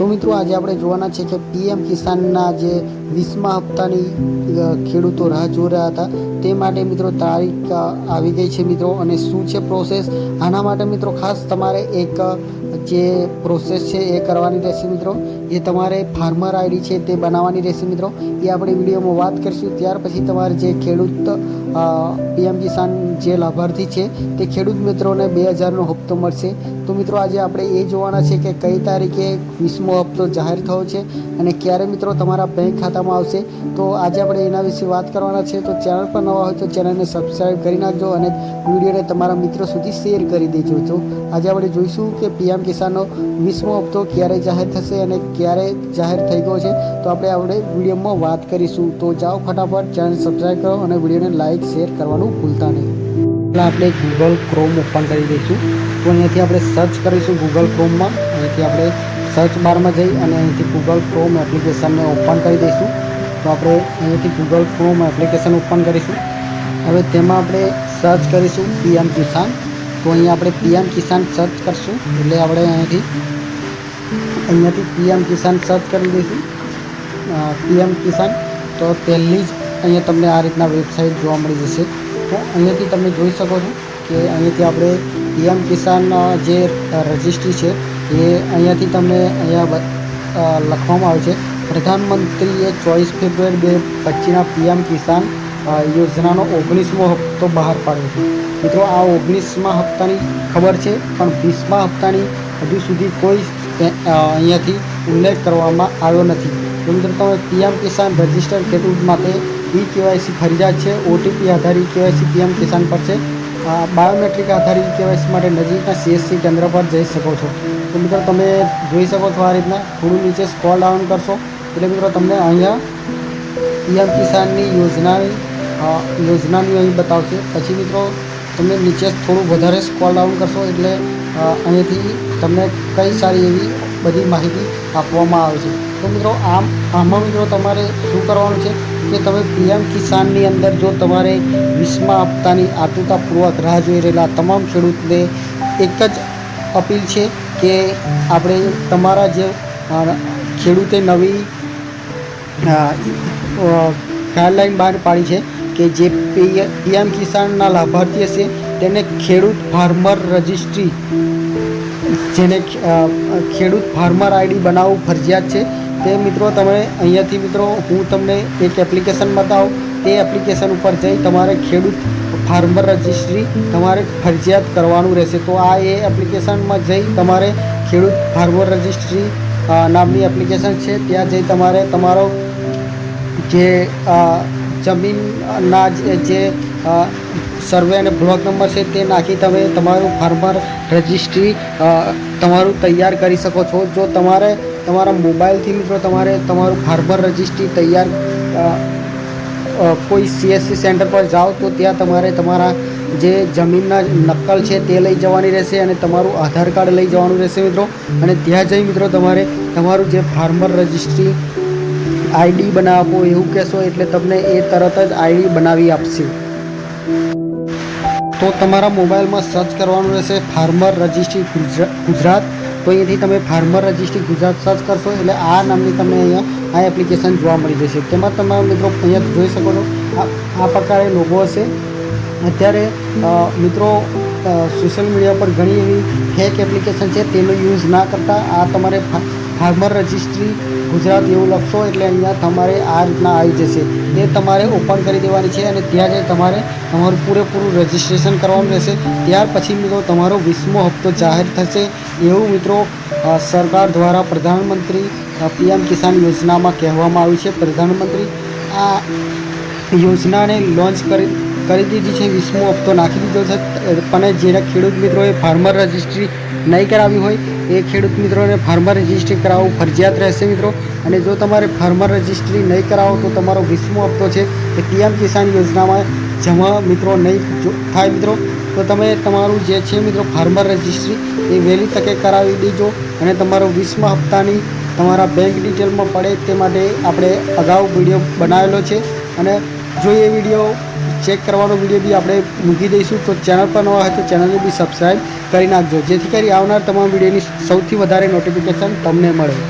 તો મિત્રો આજે આપણે જોવાના છે કે પીએમ કિસાનના જે વીસમા હપ્તાની ખેડૂતો રાહ જોઈ રહ્યા હતા. તે માટે મિત્રો તારીખ આવી ગઈ છે મિત્રો. અને શું છે પ્રોસેસ આના માટે મિત્રો ખાસ તમારે એક જે પ્રોસેસ છે એ કરવાની રહેશે મિત્રો. એ તમારે ફાર્મર આઈડી છે તે બનાવવાની રહેશે મિત્રો. એ આપણે વિડીયોમાં વાત કરીશું. ત્યાર પછી તમારે જે ખેડૂત પીએમ કિસાન જે લાભાર્થી છે તે ખેડૂત મિત્રોને બે હજારનો હપ્તો મળશે. તો મિત્રો આજે આપણે એ જોવાના છે કે કઈ તારીખે વીસમો હપ્તો જાહેર થયો છે અને ક્યારે મિત્રો તમારા બેંક ખાતામાં આવશે. તો આજે આપણે એના વિશે વાત કરવાના છે. તો ચેનલ પર નવા હોય તો ચેનલને સબસ્ક્રાઈબ કરી નાખજો અને વિડીયોને તમારા મિત્રો સુધી શેર કરી દેજો. તો આજે આપણે જોઈશું કે પીએમ કિસાનનો વીસમો હપ્તો ક્યારે જાહેર થશે અને ક્યારે જાહેર થઈ ગયો છે. તો આપણે આપણે વિડીયોમાં વાત કરીશું. તો જાઓ ફટાફટ, ચેનલ સબસ્ક્રાઈબ કરો અને વિડીયોને લાઇક શેર કરવાનું ભૂલતા નહીં. આપણે ગૂગલ ક્રોમ ઓપન કરી દઈશું. તો અહીંયાથી આપણે સર્ચ કરીશું ગૂગલ ક્રોમમાં અહીંયાથી આપણે સર્ચ બારમાં જઈ અને અહીંથી ગૂગલ ક્રોમ એપ્લિકેશનને ઓપન કરી દઈશું. તો આપણે અહીંયાથી ગૂગલ ક્રોમ એપ્લિકેશન ઓપન કરીશું. હવે તેમાં આપણે સર્ચ કરીશું પીએમ કિસાન તો અહીંયા આપણે પીએમ કિસાન સર્ચ કરશું. એટલે આપણે અહીંયાથી અહીંયાથી પીએમ કિસાન સર્ચ કરી દઈશું. પીએમ કિસાન તો પહેલી જ અહીંયા તમને આ રીતના વેબસાઇટ જોવા મળી જશે. તો અહીંયાથી તમે જોઈ શકો છો કે અહીંયાથી આપણે પીએમ કિસાન જે રજિસ્ટ્રી છે એ અહીંયાથી તમને અહીંયા લખવામાં આવે છે. પ્રધાનમંત્રીએ ચોવીસ ફેબ્રુઆરી બે પચીસના પીએમ કિસાન યોજનાનો ઓગણીસમો હપ્તો બહાર પાડ્યો છે. મિત્રો, આ ઓગણીસમા હપ્તાની ખબર છે, પણ વીસમા હપ્તાની હજુ સુધી કોઈ અહીંયાથી ઉલ્લેખ કરવામાં આવ્યો નથી. તો મિત્રો, તમે પીએમ કિસાન રજિસ્ટર ખેડૂત માટે ઈ કેવાયસી ફરજિયાત છે ઓટીપી આધારિત કેવાયસી પીએમ કિસાન પર છે. બાયોમેટ્રિક આધારિત કેવાયસી માટે નજીકના સીએસસી કેન્દ્ર પર જઈ શકો છો. તો મિત્રો તમે જોઈ શકો છો આ રીતના. થોડું નીચે સ્કોલ ડાઉન કરશો. એટલે મિત્રો તમને અહીંયા પીએમ કિસાનની યોજનાની અ, યોજનાની અહીં બતાવશે. પછી મિત્રો તમે નીચે થોડું વધારે સ્કોલ ડાઉન કરશો એટલે અહીંથી તમને કઈ સારી એવી બધી માહિતી આપવામાં આવે છે. તો મિત્રો આમ આમાં મિત્રો તમારે શું કરવાનું છે કે તમે પીએમ કિસાનની અંદર જો તમારે વીસમા હપ્તાની આતુરતાપૂર્વક રાહ જોઈ રહેલા તમામ ખેડૂતને એક જ અપીલ છે કે આપણે તમારા જે ખેડૂતે નવી ગાઈડલાઈન બહાર પાડી છે કે જે પીએમ કિસાનના લાભાર્થી હશે, તેને ખેડૂત ફાર્મર રજિસ્ટ્રી, જેને ખેડૂત ફાર્મર આઈડી બનાવવું ફરજિયાત છે. તે મિત્રો, તમે અહીંયાથી મિત્રો, હું તમને એક એપ્લિકેશન બતાવું. તે એપ્લિકેશન ઉપર જઈ તમારે ખેડૂત ફાર્મર રજિસ્ટ્રી તમારે ફરજિયાત કરવાનું રહેશે. તો આ એ એપ્લિકેશનમાં જઈ તમારે ખેડૂત ફાર્મર રજિસ્ટ્રી નામની એપ્લિકેશન છે. ત્યાં જઈ તમારે તમારો જે જમીનના જે સર્વે અને બ્લોક નંબર છે તે નાખી તમે તમારું ફાર્મર રજિસ્ટ્રી તમારું તૈયાર કરી શકો છો. જો તમારે તમારા મોબાઈલથી મિત્રો તમારે તમારું ફાર્મર રજિસ્ટ્રી તૈયાર કોઈ સીએસસી સેન્ટર પર જાઓ તો ત્યાં તમારે તમારા જે જમીનના નકલ છે તે લઈ જવાની રહેશે અને તમારું આધાર કાર્ડ લઈ જવાનું રહેશે મિત્રો. અને ત્યાં જઈ મિત્રો તમારે તમારું જે ફાર્મર રજિસ્ટ્રી આઈડી બનાવો એવું કહેશો એટલે તમને એ તરત જ આઈડી બનાવી આપશે. તો તમારા મોબાઈલમાં સર્ચ કરવાનું રહેશે ફાર્મર રજિસ્ટ્રી ગુજરા- ગુજરાત. તો અહીંયાથી તમે ફાર્મર રજિસ્ટ્રી ગુજરાત સર્ચ કરશો, એટલે આ નામની તમને અહીંયા આ એપ્લિકેશન જોવા મળી જશે. તેમાં તમારા મિત્રો અહીંયા જોઈ શકો છો. આ પ્રકારે લોગો હશે. અત્યારે મિત્રો સોશિયલ મીડિયા પર ઘણી એવી ફેક એપ્લિકેશન છે, તેનો યુઝ ના કરતા. આ તમારે ફાર્મર રજિસ્ટ્રી ગુજરાત એવું લખશો એટલે અહીંયા તમારે આ રીતના આવી જશે. તે તમારે ઓપન કરી દેવાની છે અને ત્યાં જઈ તમારે તમારું પૂરેપૂરું રજિસ્ટ્રેશન કરવાનું રહેશે. ત્યાર પછી મિત્રો તમારો વીસમો હપ્તો જાહેર થશે. એવું મિત્રો સરકાર દ્વારા પ્રધાનમંત્રી પીએમ કિસાન યોજનામાં કહેવામાં આવ્યું છે. પ્રધાનમંત્રી આ યોજનાને લોન્ચ કરી કરી દીધી છે. વીસમો હપ્તો નાખી દીધો છે. પણ જેના ખેડૂત મિત્રોએ ફાર્મર રજિસ્ટ્રી નહીં કરાવી હોય, એ ખેડૂત મિત્રોને ફાર્મર રજિસ્ટ્રી કરાવવું ફરજિયાત રહેશે મિત્રો. અને જો તમારે ફાર્મર રજિસ્ટ્રી નહીં કરાવો, તો તમારો વીસમો હપ્તો છે એ પીએમ કિસાન યોજનામાં જમા મિત્રો નહીં થાય મિત્રો. તો તમે તમારું જે છે મિત્રો ફાર્મર રજિસ્ટ્રી એ વહેલી તકે કરાવી દેજો. અને તમારો વીસમા હપ્તાની તમારા બેંક ડિટેલમાં પડે તે માટે આપણે અગાઉ વીડિયો બનાવેલો છે. અને જો એ વીડિયો ચેક કરવાનો વીડિયો બી આપણે મૂકી દઈશું. તો ચેનલ પર નવા હોય તો ચેનલને બી સબસ્ક્રાઈબ કરી નાખજો. જેથી કરી આવનાર તમામ વિડીયોની સૌથી વધારે નોટિફિકેશન તમને મળે.